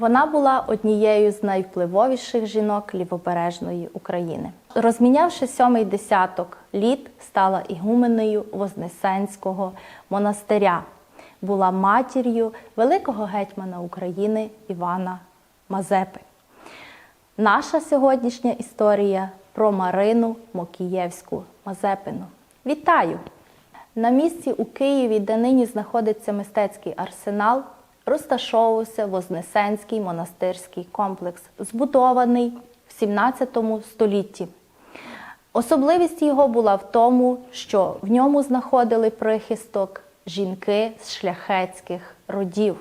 Вона була однією з найвпливовіших жінок лівобережної України. Розмінявши сьомий десяток літ, стала ігуменею Вознесенського монастиря. Була матір'ю великого гетьмана України Івана Мазепи. Наша сьогоднішня історія про Марину Мокієвську Мазепину. Вітаю! На місці у Києві, де нині знаходиться мистецький арсенал, розташовувався Вознесенський монастирський комплекс, збудований в 17 столітті. Особливість його була в тому, що в ньому знаходили прихисток жінки з шляхетських родів.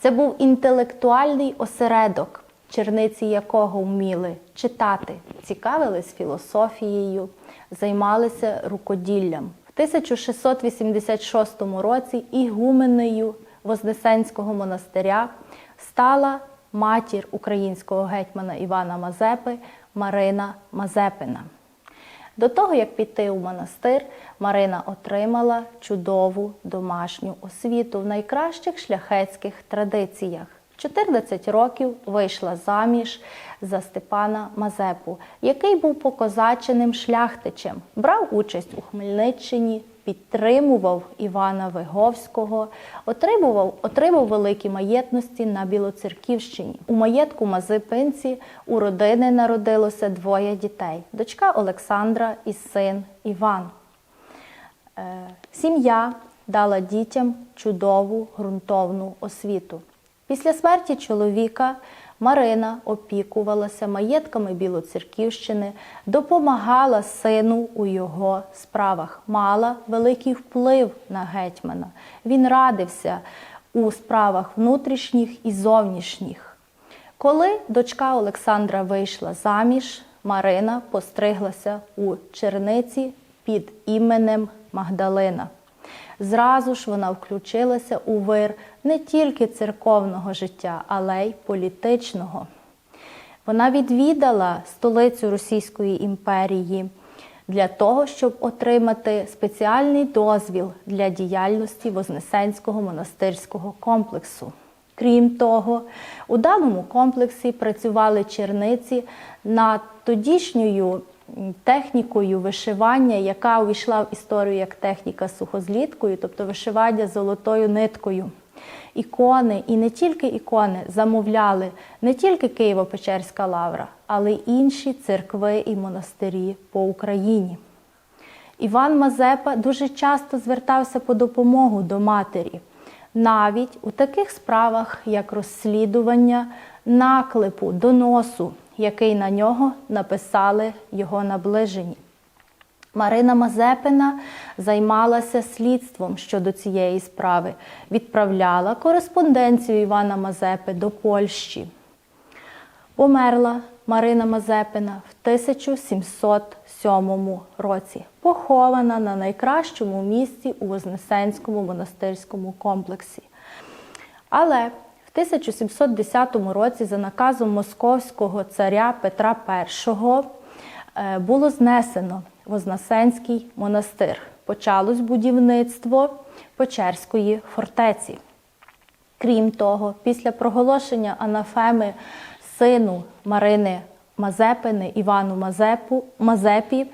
Це був інтелектуальний осередок, черниці якого вміли читати, цікавились філософією, займалися рукоділлям. В 1686 році ігуменею Вознесенського монастиря стала матір українського гетьмана Івана Мазепи Марина Мазепина. До того, як піти у монастир, Марина отримала чудову домашню освіту в найкращих шляхетських традиціях. 14 років вийшла заміж за Степана Мазепу, який був покозаченим шляхтичем, брав участь у Хмельниччині, підтримував Івана Виговського, отримував, отримав великі маєтності на Білоцерківщині. У маєтку Мазепинці у родини народилося двоє дітей: дочка Олександра і син Іван. Е, Сім'я дала дітям чудову ґрунтовну освіту. Після смерті чоловіка Марина опікувалася маєтками Білоцерківщини, допомагала сину у його справах, мала великий вплив на гетьмана. Він радився у справах внутрішніх і зовнішніх. Коли дочка Олександра вийшла заміж, Марина постриглася у черниці під іменем Магдалина. Зразу ж вона включилася у вир не тільки церковного життя, але й політичного. Вона відвідала столицю Російської імперії для того, щоб отримати спеціальний дозвіл для діяльності Вознесенського монастирського комплексу. Крім того, у даному комплексі працювали черниці над тодішньою технікою вишивання, яка увійшла в історію як техніка сухозліткою, тобто вишивання золотою ниткою. Ікони, і не тільки ікони, замовляли не тільки Києво-Печерська лавра, але й інші церкви і монастирі по Україні. Іван Мазепа дуже часто звертався по допомогу до матері, навіть у таких справах, як розслідування наклепу, доносу, який на нього написали його наближені. Марина Мазепина займалася слідством щодо цієї справи, відправляла кореспонденцію Івана Мазепи до Польщі. Померла Марина Мазепина в 1707 році, похована на найкращому місці у Вознесенському монастирському комплексі. Але в 1710 році, за наказом московського царя Петра І, е, було знесено Вознесенський монастир. Почалось будівництво Печерської фортеці. Крім того, після проголошення анафеми сину Марини Мазепини Івану Мазепу, Мазепі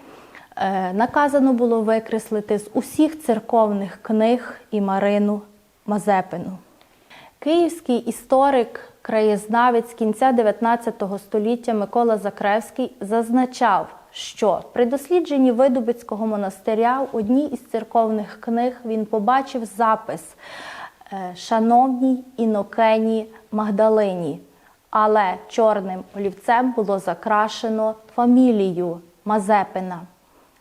е, наказано було викреслити з усіх церковних книг і Марину Мазепину. Київський історик, краєзнавець кінця 19 століття Микола Закревський зазначав, що при дослідженні Видубицького монастиря в одній із церковних книг він побачив запис е, Шановній Інокені Магдалині, але чорним олівцем було закрашено фамілію Мазепина.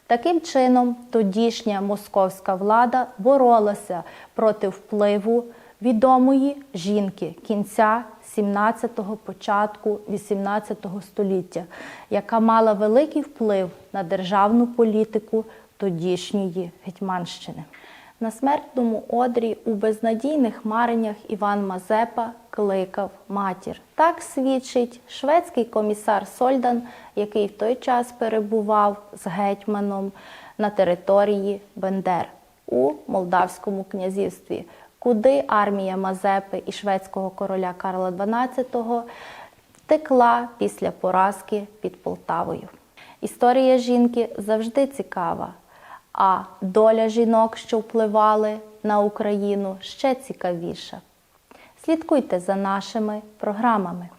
Таким чином, тодішня московська влада боролася проти впливу відомої жінки кінця 17-го, початку 18-го століття, яка мала великий вплив на державну політику тодішньої Гетьманщини. На смертному одрі у безнадійних мареннях Іван Мазепа кликав матір. Так свідчить шведський комісар Сольдан, який в той час перебував з гетьманом на території Бендер у Молдавському князівстві куди армія Мазепи і шведського короля Карла XII втекла після поразки під Полтавою. Історія жінки завжди цікава, а доля жінок, що впливали на Україну, ще цікавіша. Слідкуйте за нашими програмами.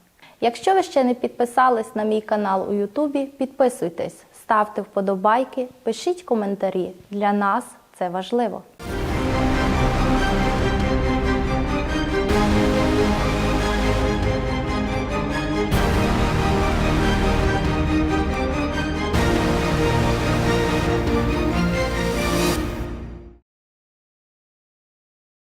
Якщо ви ще не підписались на мій канал у Ютубі, підписуйтесь, ставте вподобайки, пишіть коментарі. Для нас це важливо.